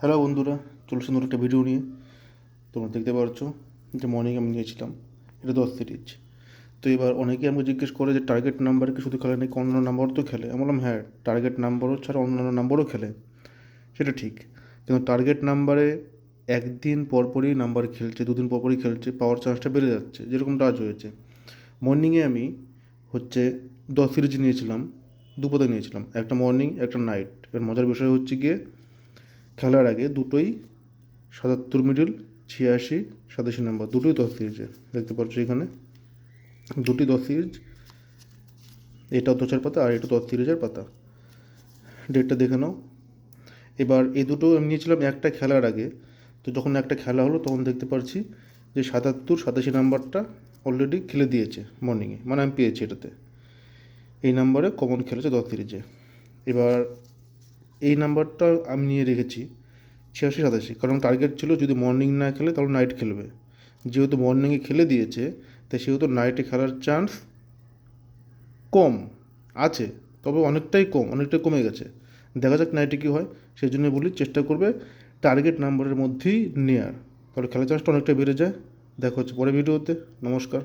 Hello বন্ধুরা, চলে সুন্দর একটা ভিডিও নিয়ে তোমরা দেখতে পাচ্ছ, যে মর্নিং আমি নিয়েছিলাম, এটা দশ সিরিজ তো এবার অনেকেই আমাকে জিজ্ঞেস করে যে টার্গেট নাম্বার কি, শুধু খেলে নাকি অন্যান্য নাম্বার তো খেলে? আমি বললাম হ্যাঁ টার্গেট নাম্বারও ছাড়া অন্যান্য নাম্বারও খেলে, সেটা ঠিক। কিন্তু টার্গেট নাম্বারে একদিন পরপরই নাম্বার খেলছে, দুদিন পরপরই খেলছে পাওয়ার চান্সটা বেড়ে যাচ্ছে, যেরকমটা আজ হয়েছে। মর্নিংয়ে আমি হচ্ছে দশ সিরিজ নিয়েছিলাম দুপদে নিয়েছিলাম, একটা মর্নিং একটা নাইট এবার মজার বিষয় হচ্ছে গিয়ে খেলার আগে দুটোই সাতাত্তর মিডল, ছিয়াশি, সাতাশি নাম্বার, দুটোই দশ সিরিজে, দেখতে পাচ্ছ এখানে। দুটি দশ সিরিজ এটা দশের পাতা আর এটা দশ সিরিজের পাতা। ডেটটা দেখে নাও। এবার এই দুটো আমি নিয়েছিলাম একটা খেলার আগে। তো যখন একটা খেলা হলো, তখন দেখতে পাচ্ছি যে সাতাত্তর, সাতাশি নাম্বারটা অলরেডি খেলে দিয়েছে মর্নিংয়ে মানে আমি পেয়েছি এটাতে। এই নাম্বারে কমন খেলেছে দশ সিরিজে। এবার এই নাম্বারটা আমি নিয়ে রেখেছি, ছিয়াশি, সাতাশি। কারণ টার্গেট ছিল যদি মর্নিং না খেলে তাহলে নাইট খেলবে। যেহেতু মর্নিংয়ে খেলে দিয়েছে, তাই সেহেতু নাইটে খেলার চান্স কম আছে, তবে অনেকটাই কম, অনেকটাই কমে গেছে। দেখা যাক নাইটে কী হয় সেই জন্য বলি চেষ্টা করবে টার্গেট নাম্বারের মধ্যেই নেয়ার। তাহলে খেলার চান্সটা অনেকটা বেড়ে যায়। দেখা হচ্ছে পরে ভিডিওতে নমস্কার।